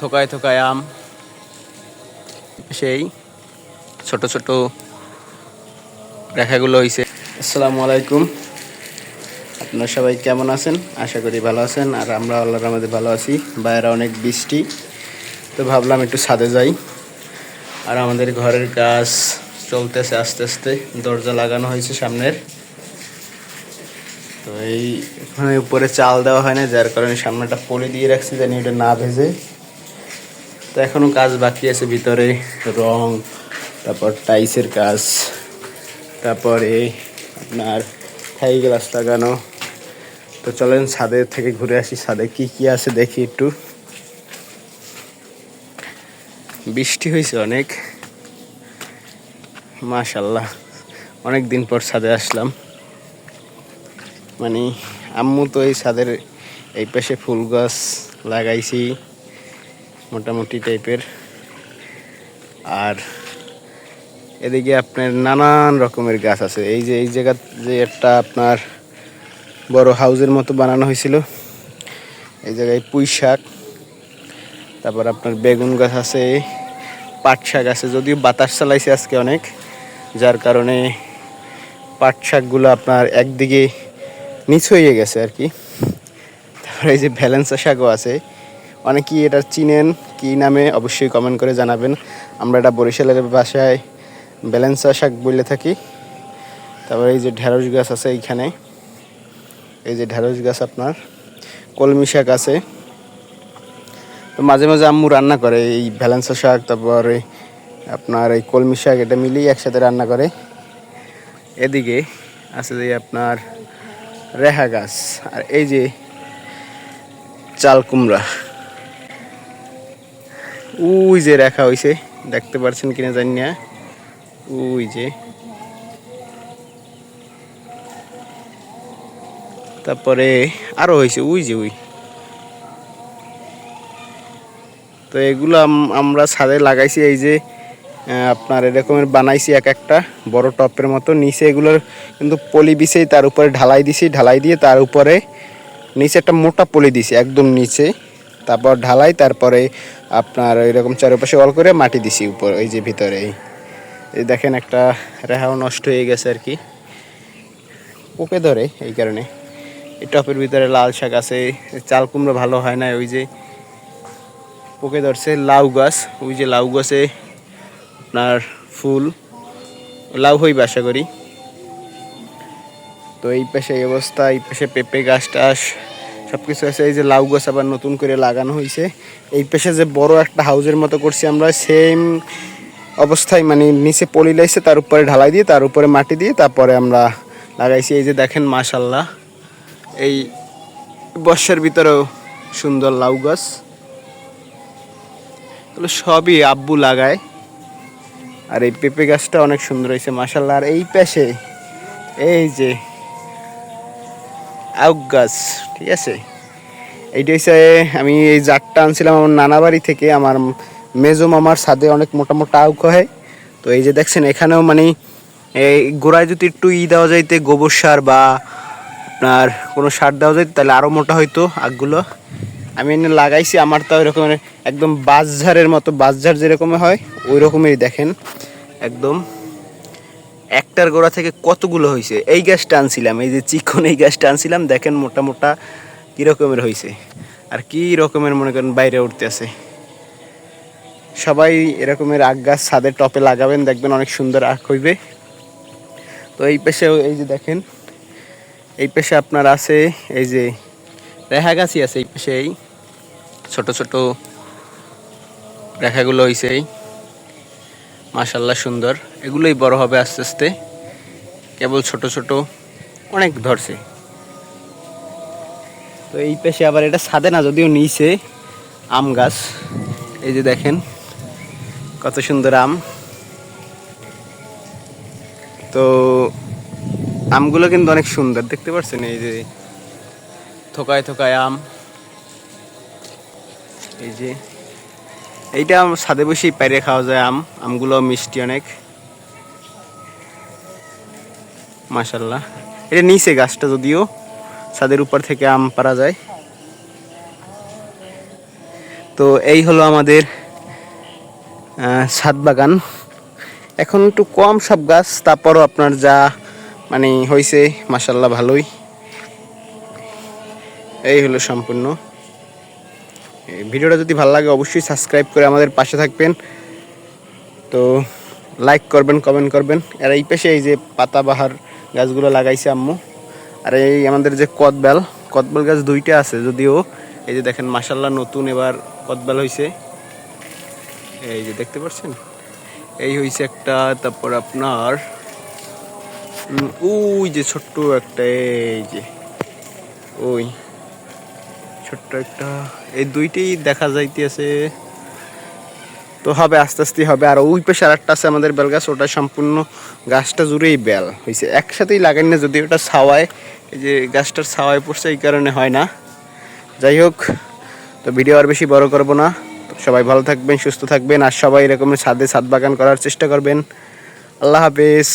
থোকায় থোকায় আম, সেই ছোট ছোট রেখাগুলো হয়েছে আসসালামু আলাইকুম। আপনারা সবাই কেমন আছেন? আশা করি ভালো আছেন, আর আমরা আল্লাহর আমাদের ভালো আছি। বাইরে অনেক বৃষ্টি, তো ভাবলাম একটু ছাদে যাই। আর আমাদের ঘরের কাজ চলতেছে আস্তে আস্তে, দরজা লাগানো হয়েছে সামনের। তো এই উপরে চাল দেওয়া হয় না যার কারণে সামনেটা পলি দিয়ে রাখছি জানি ওটা না ভেজে তো এখনও কাজ বাকি আছে ভিতরে, রং, তারপর টাইসের কাজ, তারপরে আপনার থাই গ্লাস লাগানো। তো চলেন ছাদের থেকে ঘুরে আসি, ছাদে কি কি আছে দেখি একটু। বৃষ্টি হয়েছে অনেক। মাশাল্লাহ অনেক দিন পর ছাদে আসলাম। মানে আম্মু তো এই ছাদের এই পাশে ফুল গাছ লাগাইছি। মোটামুটি টাইপের আর এদিকে আপনার নানান রকমের গাছ আছে। এই যে, এই জায়গা যে একটা আপনার বড় হাউজের মতো বানানো হয়েছিল। এই জায়গায় পুঁই শাক, তারপর আপনার বেগুন গাছ আছে, পাট শাক আছে। যদিও বাতাস চালাইছে আজকে অনেক, যার কারণে পাট শাকগুলো আপনার একদিকে নিচ হয়ে গেছে আর কি। তারপরে এই যে ভ্যালেন্সা শাকও আছে। অনেকেই এটা চিনেন, কি নামে, অবশ্যই কমেন্ট করে জানাবেন। আমরা এটা বরিশালের বাসায় ব্যালেন্সা শাক বলে থাকি। তারপরে এই যে ঢেঁড়স গাছ আছে এইখানে। এই যে ঢেঁড়স গাছ আপনার, কলমি শাক আছে। তো মাঝে মাঝে আম্মু রান্না করে এই ভ্যালেন্সা শাক, তারপরে আপনার এই কলমি শাক, এটা মিলিয়ে একসাথে রান্না করে। এদিকে আছে যে আপনার রেহা গাছ, আর এই যে চাল কুমড়া। ওই যে রেখা হইছে, দেখতে পারছেন কিনা জানি না। ওই যে। তারপরে আরও হয়েছে ওই যে ওই। তো এগুলো আমরা ছাদে লাগাইছি, এই যে আপনার এরকমের বানাইছি এক একটা, বড় টপের মতো। নিচে এগুলোর কিন্তু পলি বিছেই তার উপরে ঢালাই দিছি, ঢালাই দিয়ে তার উপরে নিচে একটা মোটা পলি দিছি, একদম নিচে। তারপর ঢালাই, তারপরে আপনার এরকম চারপাশে অল করে মাটি দিছি উপর, ওই যে ভিতরে এই দেখেন একটা রেহাও নষ্ট হয়ে গেছে আর কি। পোকে ধরে এই কারণে। এই টপের ভিতরে লাল শাক আছে, চাল কুমড়ো ভালো হয় না ওই যে পোকে ধরছে লাউ গাছ, ওই যে লাউ গাছে আপনার ফুল, লাউ হইবে আশা করি। তো এই পাশে এই অবস্থা, এই পাশে পেঁপে গাছ টাছ সব কিছু আছে, এই যে লাউ গাছ আবার নতুন করে লাগানো হয়েছে এই পেশে যে বড় একটা হাউজের মতো করছি আমরা সেম অবস্থায় মানে নিচে পলি লাইছে, তার উপরে ঢালাই দিয়ে, তার উপরে মাটি দিয়ে, তারপরে আমরা লাগাইছি। এই যে দেখেন, মাশাল্লাহ। এই বর্ষার ভিতরেও সুন্দর লাউ গাছ। এগুলো সবই আব্বু লাগায়। আর এই পেঁপে গাছটা অনেক সুন্দর হয়েছে মাসাল্লাহ আর এই পাশে, এই যে আউক গাছ ঠিক আছে? এইটা হচ্ছে আমি এই জারটা আনছিলাম আমার নানা বাড়ি থেকে, আমার মেজো মামার ছাদে অনেক মোটা মোটা আউক হয়। তো এই যে দেখছেন, এখানেও মানে এই গোড়ায় যদি একটু ই দেওয়া যাইতে, গোবর সার বা আপনার কোনো সার দেওয়া যাইতে, তাহলে আরও মোটা হইতো আখগুলো আমি এনে লাগাইছি, আমার তো ওই রকমের একদম বাঁশঝাড়ের মতো, বাঁশঝাড় যেরকম হয় ওই রকমেরই দেখেন, একদম। একটার গোড়া থেকে কতগুলো হয়েছে এই গাছটা টানছিলাম এই যে চিকন এই গাছটা টানছিলাম দেখেন মোটা মোটা কী রকমের হয়েছে আর কি রকমের মনে করেন বাইরে উঠতে আছে। সবাই এরকমের আখ গাছ ছাদের টপে লাগাবেন, দেখবেন অনেক সুন্দর আখ হইবে। তো এই পেশে এই যে দেখেন, এই পেশে আপনার আছে এই যে রেহা গাছই আছে এই পেশে এই ছোট ছোট রেখাগুলো হয়েছে এই। মাশাল্লাহ সুন্দর। এগুলোই বড় হবে আস্তে আস্তে। কেবল ছোট ছোট অনেক ধরছে। তো এই পেশে আবার এটা ছাদে না, যদিও নিচে আম গাছ। এই যে দেখেন, কত সুন্দর আম। তো আমগুলো কিন্তু অনেক সুন্দর, দেখতে পাচ্ছেন এই যে থোকায় থোকায় আম। এই যে এইটা ছাদে বসেই পাইরে খাওয়া যায় আম। আমগুলো মিষ্টি অনেক। মাশাল্লাহ এটা নিচে গাছটা যদিও, ছাদের উপর থেকে আম পারা যায়। তো এই হলো আমাদের ছাদ বাগান। এখন একটু কম সব গাছ, তারপরও আপনার যা মানে হয়েছে মাসাল্লাহ ভালোই। এই হলো সম্পূর্ণ। ভিডিওটা যদি ভালো লাগে, অবশ্যই সাবস্ক্রাইব করে আমাদের পাশে থাকবেন। তো লাইক করবেন কমেন্ট করবেন। আর এই পাশে এই যে পাতাবাহার গাছগুলো লাগাইছে আম্মু। আর এই আমাদের যে কদবেল কদবেল গাছ দুইটা আছে যদিও। এই যে দেখেন মাসাল্লাহ নতুন এবার কদবেল হয়েছে এই যে দেখতে পাচ্ছেন? এই হয়েছে একটা, তারপর আপনার ওই যে ছোট্ট একটা, এই যে, ওই ছোট্ট একটা, এই দুইটাই দেখা যাইতেছে। তো হবে, আস্তে আস্তে হবে। আর ওই পাশে আর একটা আছে আমাদের বেল গাছ, ওটা সম্পূর্ণ গাছটা জুড়েই বেল। হয়েছে একসাথেই লাগাই না, যদি ওটা ছাওয়ায়, এই যে গাছটার ছাওয়ায় পড়ছে, এই কারণে হয় না। যাই হোক, তো ভিডিও আর বেশি বড় করব না। সবাই ভালো থাকবেন, সুস্থ থাকবেন, আর সবাই এরকম ছাদে ছাদ বাগান করার চেষ্টা করবেন। আল্লাহ হাফেজ।